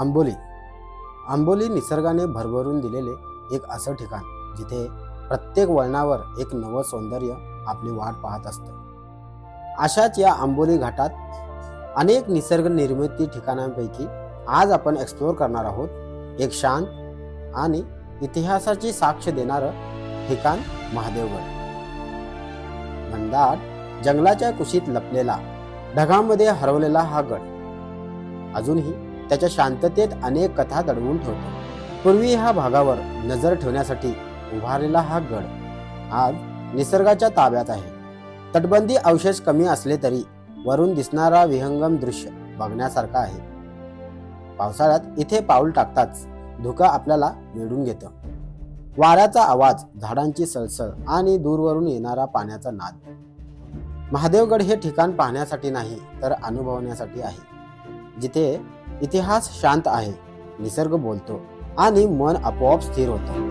आंबोली. आंबोली निसर्गाने भरभरून दिलेले एक असं ठिकाण जिथे प्रत्येक वळणावर एक नवं सौंदर्य आपली वाट पाहत असतं. अशाच या आंबोली घाटात अनेक निसर्ग निर्मिती ठिकाणांपैकी आज आपण एक्सप्लोअर करणार आहोत एक शांत आणि इतिहासाची साक्ष देणारं ठिकाण महादेवगड. घनदाट जंगलाच्या कुशीत लपलेला ढगांमध्ये हरवलेला हा गड अजूनही त्याच्या शांततेत अनेक कथा दडवून ठेवतो. पूर्वी ह्या भागावर नजर ठेवण्यासाठी उभारलेला हा गड आज निसर्गाच्या ताब्यात आहे. तटबंदी अवशेष कमी असले तरी वरून दिसणारा विहंगम दृश्य बघण्यासारखा आहे. पावसाळ्यात इथे पाऊल टाकताच धुकं आपल्याला वेढून घेतं. वाऱ्याचा आवाज झाडांची सळसळ आणि दूरवरून येणारा पाण्याचा नाद. महादेवगड हे ठिकाण पाहण्यासाठी नाही तर अनुभवण्यासाठी आहे. जिथे इतिहास शांत आहे निसर्ग बोलतो आणि मन आपोआप स्थिर होतं.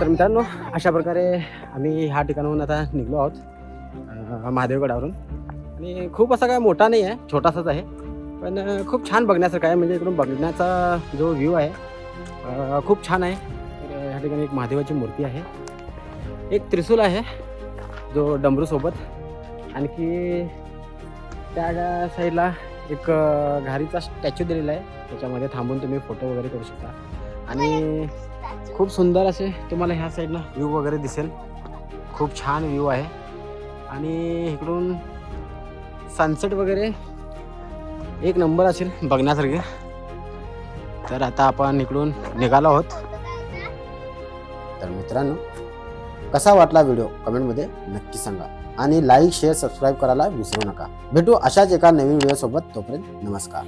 तर मित्रांनो अशा प्रकारे आम्ही ह्या ठिकाणाहून आता निघलो आहोत महादेवगडावरून. आणि खूप असा काय मोठा नाही आहे छोटासाच आहे. पण खूप छान बघण्यासारखं आहे म्हणजे इकडून बघण्याचा जो व्ह्यू आहे खूप छान आहे. तर ह्या ठिकाणी एक महादेवाची मूर्ती आहे. एक त्रिशूल आहे जो डमरूसोबत. आणखी त्या साईडला एक घारीचा स्टॅच्यू दिलेला आहे. त्याच्यामध्ये थांबून तुम्ही फोटो वगैरे करू शकता. आणि खूप सुंदर असे तुम्हाला ह्या साईडला व्ह्यू वगैरे दिसेल. खूप छान व्ह्यू आहे. आणि इकडून सनसेट वगैरे एक नंबर असेल बघण्यासारखे. तर आता आपण इकडून निघालो आहोत. तर मित्रांनो कसा वाटला व्हिडिओ कमेंटमध्ये नक्की सांगा. आणि लाईक शेअर सबस्क्राईब करायला विसरू नका. भेटू अशाच एका नवीन व्हिडिओसोबत तोपर्यंत नमस्कार.